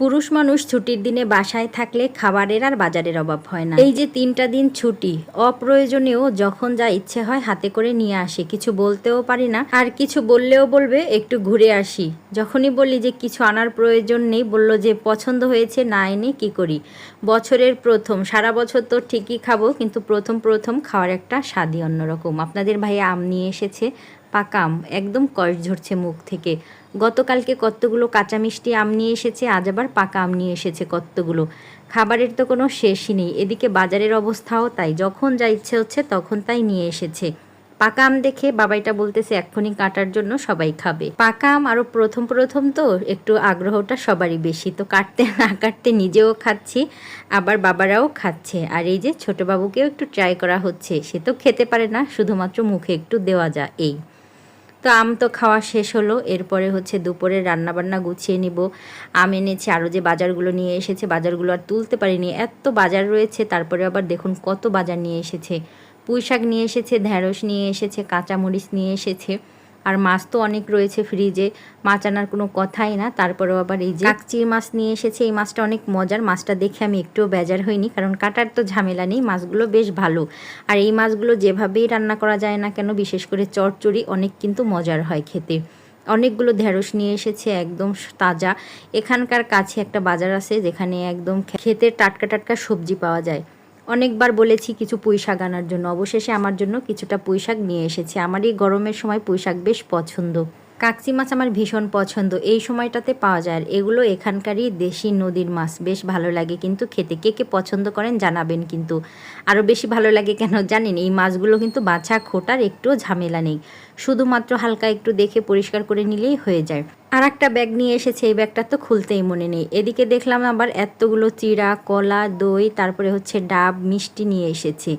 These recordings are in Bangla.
পুরুষ মানুষ ছুটির দিনে বাসায় থাকলে খাবারের আর বাজারের অভাব হয় না। এই যে তিনটা দিন ছুটি, অপ্রয়োজনীয় যখন যা ইচ্ছে হয় হাতে করে নিয়ে আসি। কিছু বলতেও পারি না, আর কিছু বললেও বলবে, একটু ঘুরে আসি। যখনই বলি যে কিছু আনার প্রয়োজন নেই, বলল যে পছন্দ হয়েছে, না এনে কি করি? বছরের প্রথম, সারা বছর তো ঠিকই খাব, কিন্তু প্রথম প্রথম খাওয়ার একটা স্বাদই অন্যরকম। আপনাদের ভাইয়া আম নিয়ে এসেছে, পাকা আম, একদম কষ ঝরছে মুখ থেকে। গতকালকে কতগুলো কাঁচা মিষ্টি আম নিয়ে এসেছে, আজ আবার পাকা আম নিয়ে এসেছে কতগুলো। খাবারের তো কোনো শেষই নেই, এদিকে বাজারের অবস্থাও তাই, যখন যা ইচ্ছে হচ্ছে তখন তাই নিয়ে এসেছে। পাকা আম দেখে বাবাইটা বলতেছে, এক্ষুনি কাটার জন্য সবাই খাবে। পাকা আম আরও প্রথম প্রথম তো, একটু আগ্রহটা সবারই বেশি। তো কাটতে না কাটতে নিজেও খাচ্ছি, আবার বাবারাও খাচ্ছে। আর এই যে ছোট বাবুকেও একটু ট্রাই করা হচ্ছে, সে তো খেতে পারে না, শুধুমাত্র মুখে একটু দেওয়া যায়, এই। তো আম তো খাওয়া শেষ হলো। এরপরে হচ্ছে দুপুরে রান্নাবান্না গুছিয়ে নিব। আম এনেছি আরও যে বাজারগুলো নিয়ে এসেছে, বাজারগুলো আর তুলতে পারিনি। এত বাজার রয়েছে, তারপরে আবার দেখুন কত বাজার নিয়ে এসেছে। পুঁই শাক নিয়ে এসেছে ঢ্যাঁড়স নিয়ে এসেছে, কাঁচামরিচ নিয়ে এসেছে। আর মাছ তো অনেক রয়েছে ফ্রিজে মাছ আনার কোনো কথাই না। তারপরেও আবার এই যে মাছ নিয়ে এসেছে, এই মাছটা অনেক মজার। মাছটা দেখে আমি একটুও বেজার হইনি, কারণ কাটার তো ঝামেলা নেই, মাছগুলো বেশ ভালো। আর এই মাছগুলো যেভাবেই রান্না করা যায় না কেন, বিশেষ করে চটচড়ি অনেক কিন্তু মজার হয় খেতে। অনেকগুলো ঢেঁড়স নিয়ে এসেছে, একদম তাজা। এখানকার কাছে একটা বাজার আছে, যেখানে একদম খেতে টাটকা টাটকা সবজি পাওয়া যায়। অনেকবার বলেছি কিছু পুঁইশাক আনার জন্য। অবশেষে আমার জন্য কিছুটা পুঁইশাক নিয়ে এসেছে। আমার এই গরমের সময় পুঁইশাক বেশ পছন্দ। কাকচি মাছ আমার ভীষণ পছন্দ। এই সময়টাতে পাওয়া যায়। এগুলো এখানকারই দেশি নদীর মাছ। বেশ ভালো লাগে কিন্তু খেতে। কে কে পছন্দ করেন জানাবেন কিন্তু। আরও বেশি ভালো লাগে কেন জানেন? এই মাছগুলো কিন্তু বাছা, খোটার একটুও ঝামেলা নেই। শুধুমাত্র হালকা একটু দেখে পরিষ্কার করে নিলেই হয়ে যায়। আর একটা ব্যাগ নিয়ে এসেছে। এই ব্যাগটা তো খুলতেই মনে নেই। এদিকে দেখলাম আবার এতগুলো চিড়া, কলা, দই, তারপরে হচ্ছে ডাব, মিষ্টি নিয়ে এসেছে।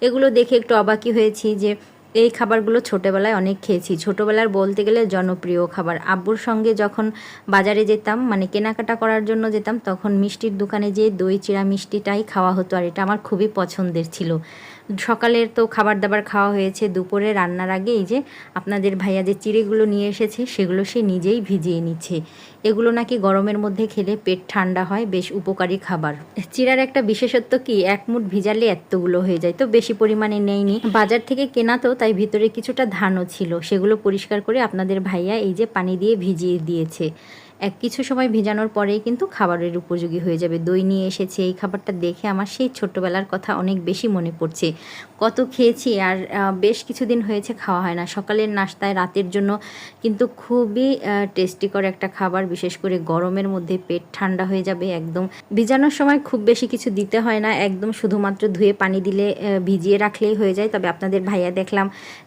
এগুলো দেখে একটু অবাকি হয়েছি যে এই খাবারগুলো ছোটোবেলায় অনেক খেয়েছি। ছোটোবেলার বলতে গেলে জনপ্রিয় খাবার। আব্বুর সঙ্গে যখন বাজারে যেতাম মানে কেনাকাটা করার জন্য যেতাম, তখন মিষ্টির দোকানে যেয়ে দই চিড়া মিষ্টিটাই খাওয়া হতো। আর এটা আমার খুবই পছন্দের ছিল। সকালের তো খাবার দাবার খাওয়া হয়েছে, দুপুরে রান্নার আগে এই যে আপনাদের ভাইয়া যে চিড়েগুলো নিয়ে এসেছে, সেগুলো সে নিজেই ভিজিয়ে নিচ্ছে। এগুলো নাকি গরমের মধ্যে খেলে পেট ঠান্ডা হয়, বেশ উপকারী খাবার। চিড়ার একটা বিশেষত্ব কি? এক মুঠ ভিজালে এতগুলো হয়ে যায়, তো বেশি পরিমাণে নেয়নি। বাজার থেকে কেনা তো, তাই ভিতরে কিছুটা ধানও ছিল। সেগুলো পরিষ্কার করে আপনাদের ভাইয়া এই যে পানি দিয়ে ভিজিয়ে দিয়েছে। এক কিছু সময় ভেজানোর পরেই কিন্তু খাবারের উপযোগী হয়ে যাবে। দই নিয়ে এসেছে, এই খাবারটা দেখে আমার সেই ছোট্টবেলার কথা অনেক বেশি মনে পড়ছে। কত খেয়েছি আর বেশ কিছুদিন হয়েছে খাওয়া হয় না। সকালের নাস্তায় রাতের জন্য কিন্তু খুবই টেস্টিকর একটা খাবার, বিশেষ করে গরমের মধ্যে পেট ঠান্ডা হয়ে যাবে একদম। ভিজানোর সময় খুব বেশি কিছু দিতে হয় না, একদম শুধুমাত্র ধুয়ে পানি দিলে ভিজিয়ে রাখলেই হয়ে যায়। তবে আপনাদের ভাইয়া দেখলাম,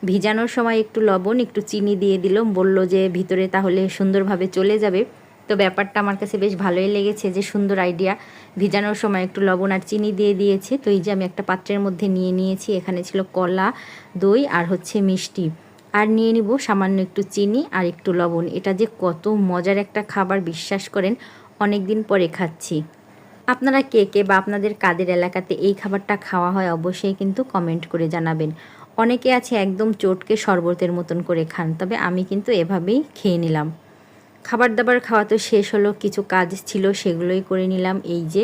ভিজানোর সময় একটু লবণ, একটু চিনি দিয়ে দিল। বলল যে, ভিতরে তাহলে সুন্দরভাবে চলে যাবে। তো ব্যাপারটা আমার কাছে বেশ ভালোই লেগেছে যে সুন্দর আইডিয়া ভিজানোর সময় একটু লবণ আর চিনি দিয়ে দিয়েছে। তো এই যে আমি একটা পাত্রের মধ্যে নিয়ে নিয়েছি, এখানে ছিল কলা, দই আর হচ্ছে মিষ্টি। আর নিয়ে নিব সামান্য একটু চিনি আর একটু লবণ। এটা যে কত মজার একটা খাবার, বিশ্বাস করেন অনেক দিন পরে খাচ্ছি। আপনারা কে কে বা আপনাদের কাদের এলাকাতে এই খাবারটা খাওয়া হয় অবশ্যই কিন্তু কমেন্ট করে জানাবেন। অনেকে আছে একদম চটকে শরবতের মতন করে খান, তবে আমি কিন্তু এভাবেই খেয়ে নিলাম। খাবার দাবার খাওয়া তো শেষ হলো, কিছু কাজ ছিল সেগুলোই করে নিলাম। এই যে,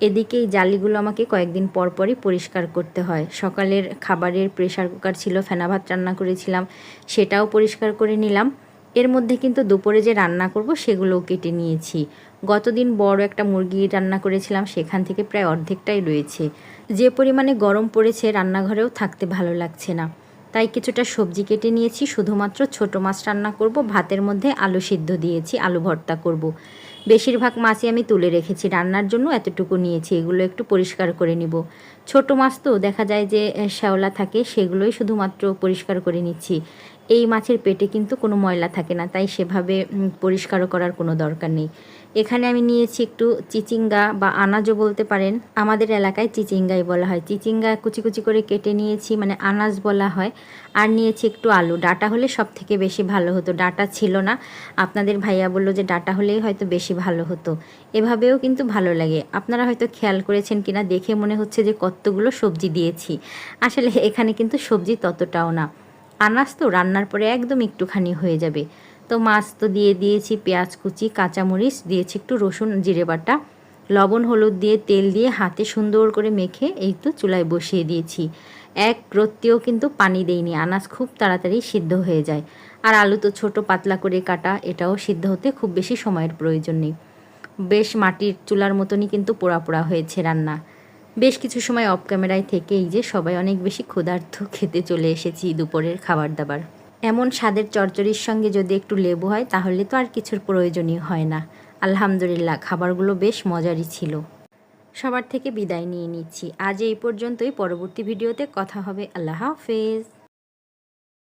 এদিকে এই জালিগুলো আমাকে কয়েকদিন পর পরই পরিষ্কার করতে হয়। সকালের খাবারের প্রেশার কুকার ছিল, ফেনা ভাত রান্না করেছিলাম, সেটাও পরিষ্কার করে নিলাম। এর মধ্যে কিন্তু দুপুরে যে রান্না করব সেগুলোও কেটে নিয়েছি। গতদিন বড় একটা মুরগি রান্না করেছিলাম, সেখান থেকে প্রায় অর্ধেকটাই রয়েছে। যে পরিমাণে গরম পড়েছে রান্নাঘরেও থাকতে ভালো লাগছে না। তাই কিছুটা সবজি কেটে নিয়েছি। শুধুমাত্র ছোট মাছ রান্না করব, ভাতের মধ্যে আলু সিদ্ধ দিয়েছি, আলু ভর্তা করব। বেশিরভাগ মাছই আমি তুলে রেখেছি, রান্নার জন্য এতটুকু নিয়েছি, এগুলো একটু পরিষ্কার করে নিব। ছোট মাছ তো দেখা যায় যে শ্যাওলা থাকে, সেগুলোই শুধুমাত্র পরিষ্কার করে নিচ্ছি। এই মাছের পেটে কিন্তু কোনো ময়লা থাকে না, তাই সেভাবে পরিষ্কারও করার কোনো দরকার নেই। এখানে আমি নিয়েছি একটু চিচিঙ্গা বা আনাজও বলতে পারেন। আমাদের এলাকায় চিচিঙ্গাই বলা হয়। চিচিঙ্গা কুচি কুচি করে কেটে নিয়েছি মানে আনাজ বলা হয়। আর নিয়েছি একটু আলু। ডাটা হলে সব থেকে বেশি ভালো হতো। ডাটা ছিল না। আপনাদের ভাইয়া বলল যে ডাটা হলেই হয়তো বেশি ভালো হতো। এভাবেও কিন্তু ভালো লাগে। আপনারা হয়তো খেয়াল করেছেন কিনা, দেখে মনে হচ্ছে যে কতগুলো সবজি দিয়েছি। আসলে এখানে কিন্তু সবজি ততটাও না। আনাজ তো রান্নার পরে একদম একটুখানি হয়ে যাবে। তো মাছ তো দিয়ে দিয়েছি, পেঁয়াজ কুচি, কাঁচামরিচ, দিয়েছি একটু রসুন, জিরে বাটা। লবণ, হলুদ দিয়ে তেল দিয়ে হাতে সুন্দর করে মেখে এই তো চুলায় বসিয়ে দিয়েছি। এক রত্তিও কিন্তু পানি দেইনি, আনাজ খুব তাড়াতাড়ি সিদ্ধ হয়ে যায়। আর আলু তো ছোট পাতলা করে কাটা, এটাও সিদ্ধ হতে খুব বেশি সময়ের প্রয়োজন নেই। বেশ মাটির চুলার মতনই কিন্তু পোড়া পোড়া হয়েছে রান্না। বেশ কিছু সময় অফ ক্যামেরায় থেকে এই যে সবাই অনেক বেশি ক্ষুধার্ত খেতে চলে এসেছি দুপুরের খাবার দাবার। এমন স্বাদের চরচরির সঙ্গে যদি একটু লেবু হয়, তাহলে তো আর কিছুর প্রয়োজনই হয় না। আলহামদুলিল্লাহ, খাবারগুলো বেশ মজারই ছিল। সবার থেকে বিদায় নিয়ে নিচ্ছি। আজ এই পর্যন্তই। পরবর্তী ভিডিওতে কথা হবে। আল্লাহ হাফেজ।